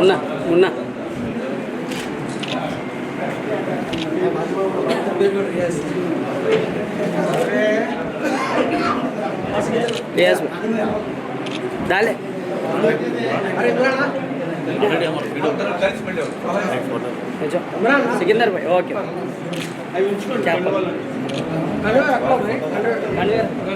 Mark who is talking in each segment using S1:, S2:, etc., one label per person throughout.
S1: ఉన్నా ఉన్నా. రియాజ్ దాలే సికిందర్ భాయ్ ఓకే క్యాప్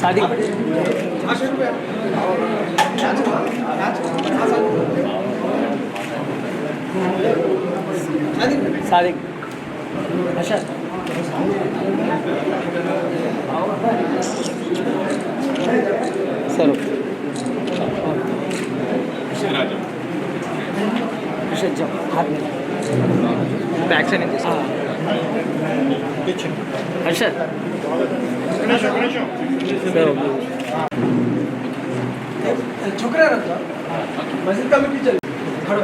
S1: सादिक 사릭 સરો કિશન
S2: જાઓ હાથ యాక్షన్ ఏం చేస్తాం హర్షద్
S3: છોકરા રમતા મસ્જિદ કમિટી ચાલી
S4: ખડો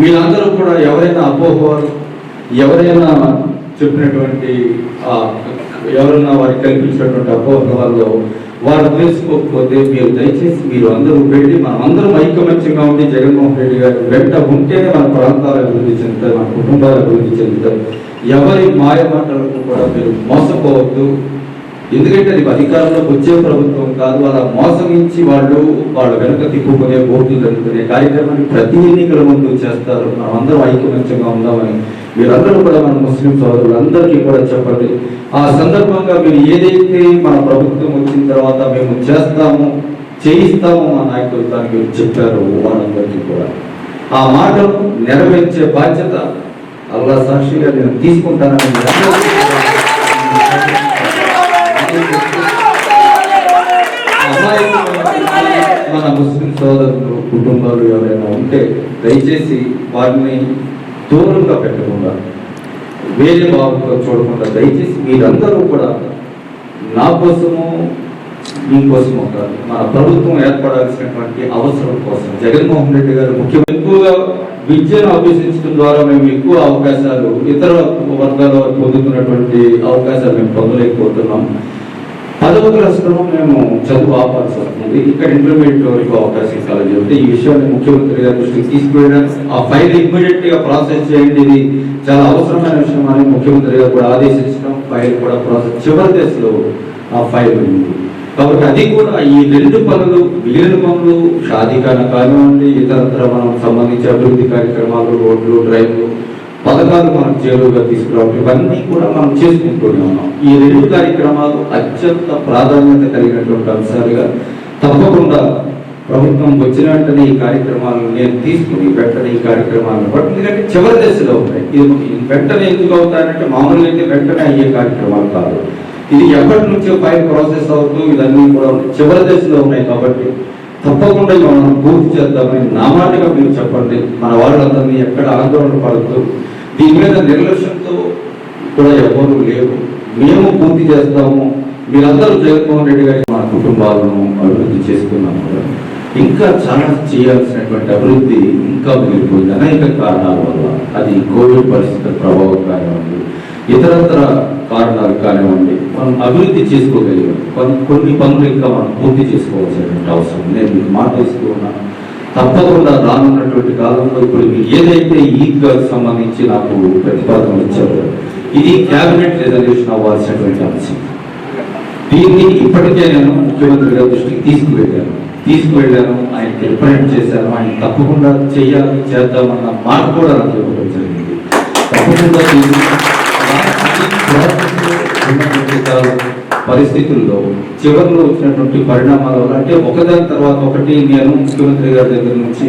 S4: మీరందరూ కూడా ఎవరైనా అపోహలు ఎవరైనా చెప్పినటువంటి ఎవరైనా వారికి కల్పించినటువంటి అపోహలలో వారు తెలుసుకోకపోతే మీరు దయచేసి మీరు అందరూ వెళ్ళి మనం అందరం ఐకమత్యంగా ఉండి జగన్మోహన్ రెడ్డి గారు వెంట ఉంటేనే మన ప్రాంతాల అభివృద్ధి చెందుతాయి మన కుటుంబాల అభివృద్ధి చెందుతాయి ఎవరి మాయ మాటలకు కూడా మీరు మోసపోవద్దు. ఎందుకంటే అది అధికారంలోకి వచ్చే ప్రభుత్వం కాదు అలా మోసగించి వాళ్ళు వాళ్ళు వెనుక తిప్పుకునే ఓట్లు జరుగుతునే కార్యక్రమాన్ని ప్రతి ఎన్నికల ముందు చేస్తారు. మనం అందరం ఐకమత్యంగా ఉందామని మీరందరూ కూడా మన ముస్లిం సోదరులందరికీ కూడా చెప్పండి. ఆ సందర్భంగా మీరు ఏదైతే మన ప్రభుత్వం వచ్చిన తర్వాత మేము చేస్తాము చేయిస్తాము మా నాయకులు దానికి మీరు చెప్పారు వాళ్ళందరికీ కూడా. ఆ మాటలు నెరవేర్చే బాధ్యత అల్లా సాక్షిగా నేను తీసుకుంటానని మన ముస్లిం సోదరులు కుటుంబాలు ఎవరైనా ఉంటే దయచేసి వారిని దూరంగా పెట్టకుండా వేరే భావంతో చూడకుండా దయచేసి మీరందరూ కూడా నా కోసము మీకోసము కాదు మన ప్రభుత్వం ఏర్పడాల్సినటువంటి అవసరం కోసం జగన్మోహన్ రెడ్డి గారు ముఖ్యం ఎక్కువగా విద్యను అభ్యసించడం ద్వారా మేము ఎక్కువ అవకాశాలు ఇతర వర్గాల వారు పొందుతున్నటువంటి అవకాశాలు మేము పొందలేకపోతున్నాం. పదవ క్లాస్లో మేము చదువు ఆపాల్సి వస్తుంది. ఇక్కడ ఇంప్లిమెంట్ వరకు అవకాశం కలగజేస్తే ఈ విషయాన్ని ముఖ్యమంత్రి గారి దృష్టికి తీసుకువెళ్ళడం. ఆ ఫైల్ ఇమ్మీడియట్గా ప్రాసెస్ చేయండి. ఇది చాలా అవసరమైన విషయం అని ముఖ్యమంత్రి గారు కూడా ఆదేశించడం. ఫైల్ కూడా ప్రాసెస్ చివరి దశలో ఆ ఫైల్ ఉంది. కాబట్టి అది కూడా ఈ రెండు పనులు విలీన పనులు షాదీకాన కానివ్వండి ఇతరత్ర మనం సంబంధించి అభివృద్ధి కార్యక్రమాలు రోడ్లు డ్రైవ్లు పథకాలు మనం చేరువుగా తీసుకురావడం ఇవన్నీ కూడా మనం చేసుకుంటూనే ఉన్నాం. ఈ రెండు కార్యక్రమాలు అత్యంత ప్రాధాన్యత కలిగినటువంటి అంశాలుగా తప్పకుండా ప్రభుత్వం వచ్చిన వెంటనే ఈ కార్యక్రమాలను నేను తీసుకుని వెంటనే ఈ కార్యక్రమాలను బట్ ఎందుకంటే చివరి దశలో ఉంటాయి ఇది వెంటనే ఎందుకు అవుతాయంటే మామూలుగా అయితే వెంటనే అయ్యే కార్యక్రమాలు కాదు. ఇది ఎప్పటి నుంచో పై ప్రాసెస్ అవుతూ ఇవన్నీ కూడా చివరి దశలో ఉన్నాయి కాబట్టి తప్పకుండా మనం పూర్తి చేద్దామని నామాటిగా మీరు చెప్పండి. మన వాళ్ళందరినీ ఎక్కడ ఆందోళన పడుతూ దీని మీద నిర్లక్ష్యంతో కూడా ఎవరు లేవు మేము పూర్తి చేస్తాము. మీరందరూ జగన్మోహన్ రెడ్డి గారి మన కుటుంబాలను అభివృద్ధి చేసుకున్నాము ఇంకా చాలా చేయాల్సినటువంటి అభివృద్ధి ఇంకా మిగిలిపోయింది అనేక కారణాల వల్ల. అది కోవిడ్ పరిస్థితుల ప్రభావం కానివ్వండి ఇతరత్ర కారణాలు కానివ్వండి మనం అభివృద్ధి చేసుకోగలిగాం. కొన్ని కొన్ని పనులు ఇంకా మనం పూర్తి చేసుకోవాల్సినటువంటి అవసరం నేను మీకు మాట ఇస్తూ ఉన్నాను తప్పకుండా రానున్నటువంటి కాలంలో ఇప్పుడు మీరు ఏదైతే ఈద్గాకు సంబంధించి నాకు ప్రతిపాదన ఇచ్చారో ఇది క్యాబినెట్ రిజల్యూషన్ అవ్వాల్సినటువంటి అంశం. దీన్ని ఇప్పటికే నేను ముఖ్యమంత్రి గారి దృష్టికి తీసుకువెళ్ళాను. తీసుకువెళ్ళాను ఆయనకి రిప్రజెంట్ చేశాను ఆయన తప్పకుండా చేయాలి చేద్దామన్న మాట కూడా నాకు ఇవ్వడం జరిగింది. తప్పకుండా ఉన్నటువంటి పరిస్థితుల్లో చివరిలో వచ్చినటువంటి పరిణామాల వల్ల అంటే ఒకదాని తర్వాత ఒకటి నేను ముఖ్యమంత్రి గారి దగ్గర నుంచి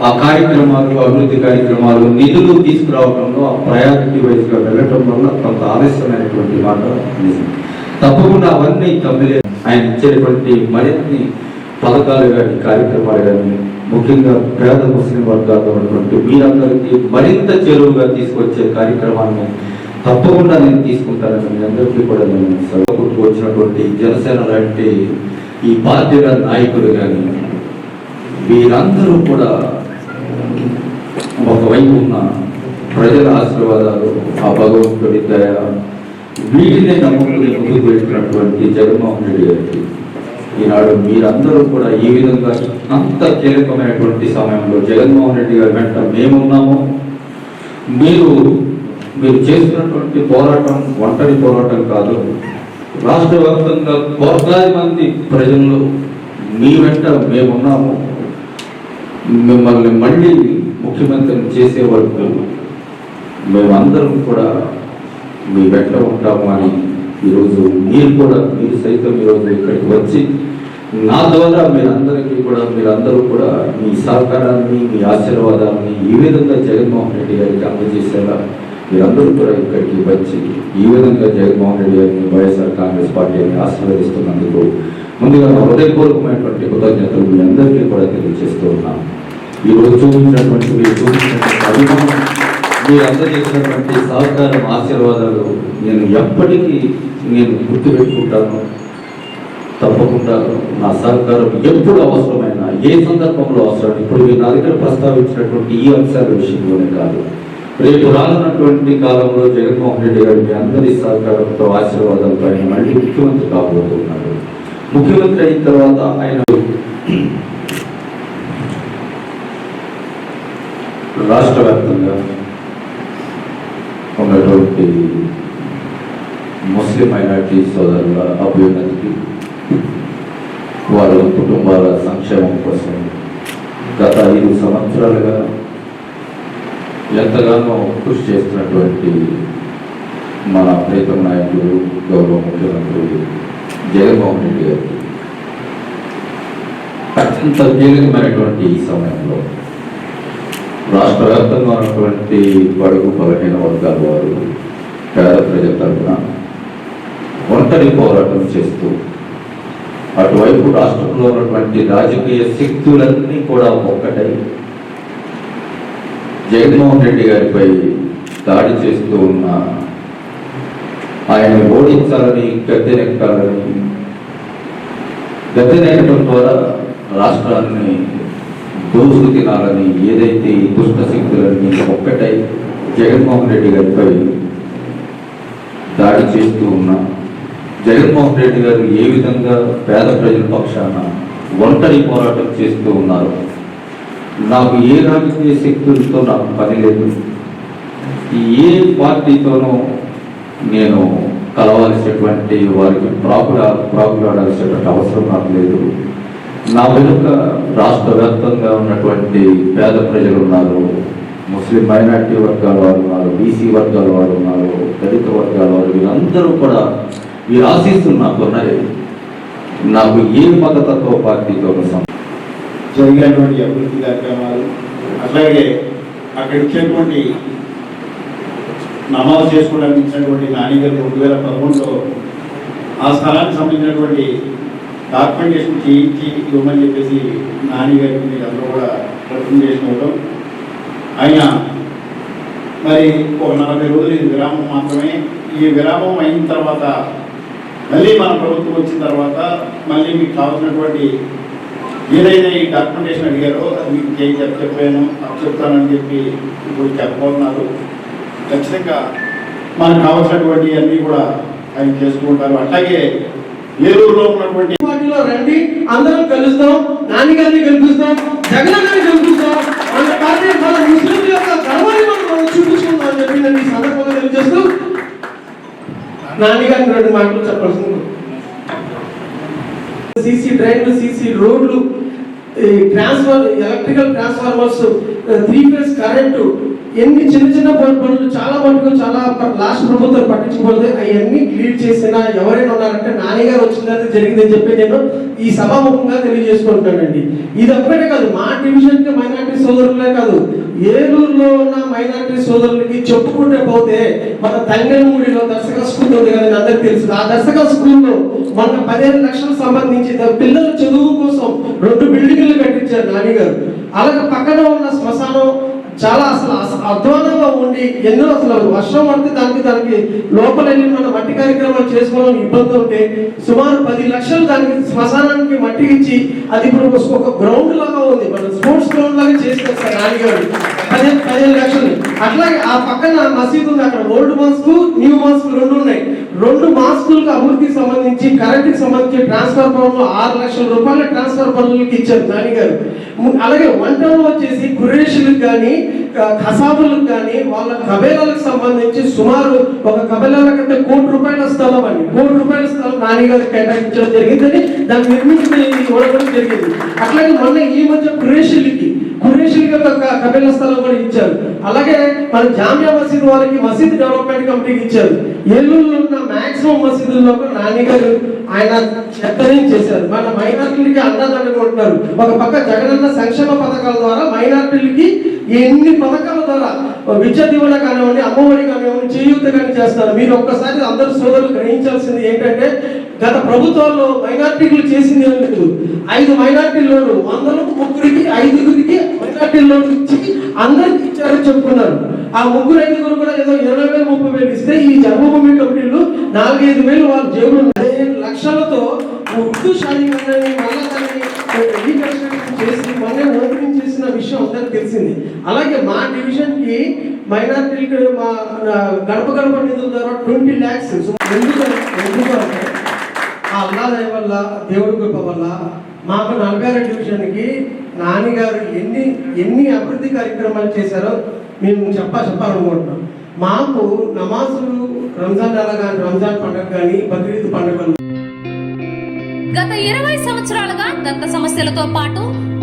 S4: ఆ కార్యక్రమాలు అభివృద్ధి కార్యక్రమాలు నిధులు తీసుకురావడంలో ఆ ప్రయారిటీ వైజ్గా వెళ్ళటం వల్ల కొంత ఆలస్యమైనటువంటి మాట తప్పకుండా అవన్నీ తమ్మిలే. ఆయన ఇచ్చేటువంటి మరిన్ని పథకాలు కానీ కార్యక్రమాలు కానీ ముఖ్యంగా పేద ముస్లిం వర్గాల్లో ఉన్నటువంటి మీరందరికీ మరింత చేరువుగా తీసుకొచ్చే కార్యక్రమాన్ని తప్పకుండా నేను తీసుకుంటానని మీ అందరికీ కూడా నేను సభకు వచ్చినటువంటి జనసేన లాంటి ఈ పార్టీల నాయకులు కానీ వీరందరూ కూడా ఒకవైపు ఉన్న ప్రజల ఆశీర్వాదాలు ఆ భగవంతుడి దయ వీటినే నమ్ముకుని ముందుకు వెళ్తున్నటువంటి జగన్మోహన్ రెడ్డి గారికి ఈనాడు మీరందరూ కూడా ఈ విధంగా అంత కీలకమైనటువంటి సమయంలో జగన్మోహన్ రెడ్డి గారి వెంట మేమున్నాము. మీరు మీరు చేసినటువంటి పోరాటం ఒంటరి పోరాటం కాదు. రాష్ట్ర వ్యాప్తంగా కోట్లాది మంది ప్రజలు మీ వెంట మేమున్నాము. మిమ్మల్ని మళ్ళీ ముఖ్యమంత్రిని చేసే వరకు మేమందరం కూడా మీ వెంట ఉంటాము అని ఈరోజు మీరు కూడా మీరు సైతం ఈరోజు ఇక్కడికి వచ్చి నా ద్వారా మీరందరికీ కూడా మీరందరూ కూడా మీ సహకారాన్ని మీ ఆశీర్వాదాన్ని ఈ విధంగా జగన్మోహన్ రెడ్డి గారికి అందజేసేలా మీరందరూ కూడా ఇక్కడికి వచ్చి ఈ విధంగా జగన్మోహన్ రెడ్డి గారిని వైఎస్ఆర్ కాంగ్రెస్ పార్టీని ఆశీర్వదిస్తున్నందుకు ముందుగా నా హృదయపూర్వకమైనటువంటి కృతజ్ఞతలు మీ అందరికీ కూడా తెలియజేస్తూ ఉన్నాను. ఈ రోజు చూపించినటువంటి మీరు చూపించినటువంటి అభిమానం మీరు అందజేసినటువంటి సహకారం ఆశీర్వాదాలు నేను ఎప్పటికీ నేను గుర్తుపెట్టుకుంటాను. తప్పకుండా నా సహకారం ఎప్పుడు అవసరమైన ఏ సందర్భంలో అవసరం ఇప్పుడు మీరు నా దగ్గర ప్రస్తావించినటువంటి ఈ అంశాల విషయంలోనే కాదు. రేపు రానున్నటువంటి కాలంలో జగన్మోహన్ రెడ్డి గారు మీ అందరి సహకారంతో ఆశీర్వాదాలతో ఆయన మళ్ళీ ముఖ్యమంత్రి కాబోతున్నారు. ముఖ్యమంత్రి అయిన తర్వాత ఆయన రాష్ట్ర వ్యాప్తంగా ఉన్నటువంటి ముస్లిం మైనార్టీ సోదరుల అభ్యున్నతికి వారి కుటుంబాల సంక్షేమం కోసం గత ఐదు సంవత్సరాలుగా ఎంతగానో కృషి చేస్తున్నటువంటి మన ప్రీతం నాయకుడు గౌరవ ముఖ్యమంత్రి జగన్మోహన్ రెడ్డి గారికి అత్యంత కీలకమైనటువంటి ఈ సమయంలో రాష్ట్ర వ్యాప్తంగా ఉన్నటువంటి బడుగు బలహీన వర్గాల వారు పేద ప్రజల తరఫున ఒంటరి పోరాటం చేస్తూ అటువైపు రాష్ట్రంలో ఉన్నటువంటి రాజకీయ శక్తులన్నీ కూడా ఒక్కటై జగన్మోహన్ రెడ్డి గారిపై దాడి చేస్తూ ఉన్న ఆయన ఓడించాలని గద్దెనెక్కాలని గద్దెనెక్కడం ద్వారా రాష్ట్రాన్ని దోచుకు తినాలని ఏదైతే దుష్ట శక్తులని ఒక్కటై జగన్మోహన్ రెడ్డి గారిపై దాడి చేస్తూ ఉన్నా జగన్మోహన్ రెడ్డి గారు ఏ విధంగా పేద ప్రజల పక్షాన ఒంటరి పోరాటం చేస్తూ ఉన్నారు? నాకు ఏ రాజకీయ శక్తులతో నాకు పని లేదు. ఏ పార్టీతోనూ నేను కలవాల్సినటువంటి వారికి ప్రాకుల ప్రాకులాడాల్సినటువంటి అవసరం నాకు లేదు. నా వెనుక రాష్ట్ర వ్యాప్తంగా ఉన్నటువంటి పేద ప్రజలు ఉన్నారు. ముస్లిం మైనారిటీ వర్గాల వారు ఉన్నారు బీసీ వర్గాల వారు ఉన్నారు దళిత వర్గాల వారు వీళ్ళందరూ కూడా ఈ ఆశీస్సులు నాకు ఉన్నాయి నాకు ఏ మతతత్వ పార్టీతో సం-
S5: జరిగినటువంటి అభివృద్ధి కార్యక్రమాలు అట్లాగే అక్కడ ఇచ్చినటువంటి నమోదు చేసుకోవడానికి ఇచ్చినటువంటి నాణ్యతలు రెండు వేల పదకొండులో ఆ స్థలానికి సంబంధించినటువంటి డాక్యుమెంటేషన్ చేయించి ఇవ్వమని చెప్పేసి నాని గారికి మీరు అందరూ కూడా రికమెండేషన్ ఇవ్వడం ఆయన మరి ఒక నలభై రోజులు ఇది విరామం మాత్రమే. ఈ విరామం అయిన తర్వాత మళ్ళీ మన ప్రభుత్వం వచ్చిన తర్వాత మళ్ళీ మీకు కావాల్సినటువంటి ఏదైతే ఈ డాక్యుమెంటేషన్ అడిగారో అది మీకు చేయి చెప్ప చెప్పాను అప్పు చెప్తానని చెప్పి ఇప్పుడు చెప్పబోతున్నారు. ఖచ్చితంగా. మనకు కావాల్సినటువంటి అన్నీ కూడా ఆయన చేసుకుంటారు అట్లాగే ఏలూరులో ఉన్నటువంటి
S2: పార్టీలో రండి అందరం కలుస్తాం నాన్నగారిని కల్పిస్తాం జగన్ గారిని కల్పిస్తాం. మన పార్టీ మన ముస్లింల యొక్క గర్వాన్ని మనం మనం చూపించుకుందాం అని చెప్పి నేను ఈ సందర్భంగా తెలియజేస్తూ నాన్నగారిని రెండు మాటలు చెప్పాల్సింది. సీసీ డ్రైన్లు సీసీ రోడ్లు ఈ transfer electrical transformers three phase current ఎన్ని చిన్న చిన్న పనులు పనులు చాలా మటుకు చాలా లాస్ట్ ప్రభుత్వం పట్టించుకోలేదు. అవన్నీ క్లియర్ చేసిన ఎవరైనా ఉన్నారంటే నాన్నగారు వచ్చిందంటే జరిగిందని చెప్పి నేను ఈ సభాముఖంగా తెలియజేసుకుంటానండి ఇది ఒక్కటే కాదు మా డివిజన్ మైనార్టీ సోదరులే కాదు. ఏలూరులో ఉన్న మైనార్టీ సోదరులకి చెప్పుకుంటే పోతే మన తంగనమూడిలో దర్శక స్కూల్ ఉంది కదా అందరికి తెలుసు. ఆ దర్శక స్కూల్లో మన పదిహేను లక్షలకు సంబంధించి పిల్లల చదువు కోసం రెండు బిల్డింగ్లు కట్టించారు నాన్నగారు అలాగే పక్కన ఉన్న శ్మశానం చాలా అసలు అధ్వానంగా ఉండి ఎన్నో అసలు వర్షం పడితే దానికి దానికి లోపల వెళ్ళి మన మట్టి కార్యక్రమాలు చేసుకోవడం ఇబ్బంది ఉంటే సుమారు పది లక్షలు దానికి శ్మశానానికి మట్టి ఇచ్చి అది ఇప్పుడు ఒక- గ్రౌండ్ లాగా ఉంది. మన స్పోర్ట్స్ గ్రౌండ్ లాగా చేస్తారు సార్ నాన్నగారు. పదిహేను పదిహేను లక్షలు. అట్లాగే ఆ పక్కన మసీదు ఉంది. అక్కడ ఓల్డ్ మాస్క్ న్యూ మాస్క్ రెండు ఉన్నాయి. రెండు మాస్కులకు అభివృద్ధికి సంబంధించి కరెంట్కి సంబంధించి ట్రాన్స్ఫర్ పనులు ఆరు లక్షల రూపాయల ట్రాన్స్ఫర్ పనులకి ఇచ్చారు నాన్నగారు. గారు అలాగే వంటలు వచ్చేసి కురేషులకు కానీ ఖసాబులకు కానీ వాళ్ళ కబేలాలకు సంబంధించి సుమారు ఒక కబేలాల కంటే కోటి రూపాయల స్థలం అండి. కోటి రూపాయల స్థలం నానిగారికి కేటాయించడం జరిగిందని దాన్ని నిర్మించి ఇవ్వడం జరిగింది. అట్లాగే మొన్న ఈ మధ్య కురేషులకి కురేషులకి ఒక కబేల స్థలం కూడా ఇచ్చారు. అలాగే మన జామియా మసీద్ వాళ్ళకి మసీద్ డెవలప్మెంట్ కమిటీకి ఇచ్చారు. ఏలూరులో ఉన్న మాక్సిమం మసీదుల్లో కూడా ఆయన చెత్తనే చేశారు. మన మైనార్టీలకి అండదండగా ఉంటున్నారు ఒక పక్క జగనన్న సంక్షేమ పథకాల ద్వారా మైనార్టీలకి ఎన్ని పథకాల ద్వారా విద్య దీవెన కానివ్వండి అమ్మఒడి కానివ్వండి చేయూత కానీ చేస్తారు. మీరు ఒక్కసారి అందరు సోదరులు గ్రహించాల్సింది ఏంటంటే గత ప్రభుత్వాల్లో మైనార్టీలు చేసింది ఏం లేదు. ఐదు మైనార్టీ లోను వందలు ముగ్గురికి ఐదుగురికి మైనార్టీ లోన్ ఇచ్చి అందరికి ఇచ్చారని చెప్పుకున్నారు. ఆ ముగ్గురు ఐదుగురు కూడా ఏదో ఇరవై వేలు ముప్పై వేలు ఇస్తే ఈ జన్మభూమి కమిటీలు నాలుగైదు వేలు వాళ్ళ జేబులు లక్షలతో ఉర్దూ షాదీ మళ్ళీ దాన్ని రీకన్స్ట్రక్షన్ చేసి మొన్నే ఓపెనింగ్ చేసిన విషయం అందరికి తెలిసింది. అలాగే మా డివిజన్కి మైనార్టీలకు మా గడప గడప నిధుల ద్వారా ట్వంటీ ల్యాక్స్. ఎందుకు ఎందుకు అంటే ఆ అల్లాదయ వల్ల దేవుడి కృప వల్ల మాకు నలభై డివిజన్కి నాన్నగారు ఎన్ని ఎన్ని అభివృద్ధి కార్యక్రమాలు చేశారో మేము చెప్పా చెప్పాలనుకుంటున్నాం. మాకు నమాజులు రంజాన్ నెల కానీ రంజాన్ పండుగ కానీ బక్రీద్ పండుగలు
S6: గత ఇరవై సంవత్సరాలుగా దంత సమస్యలతో పాటు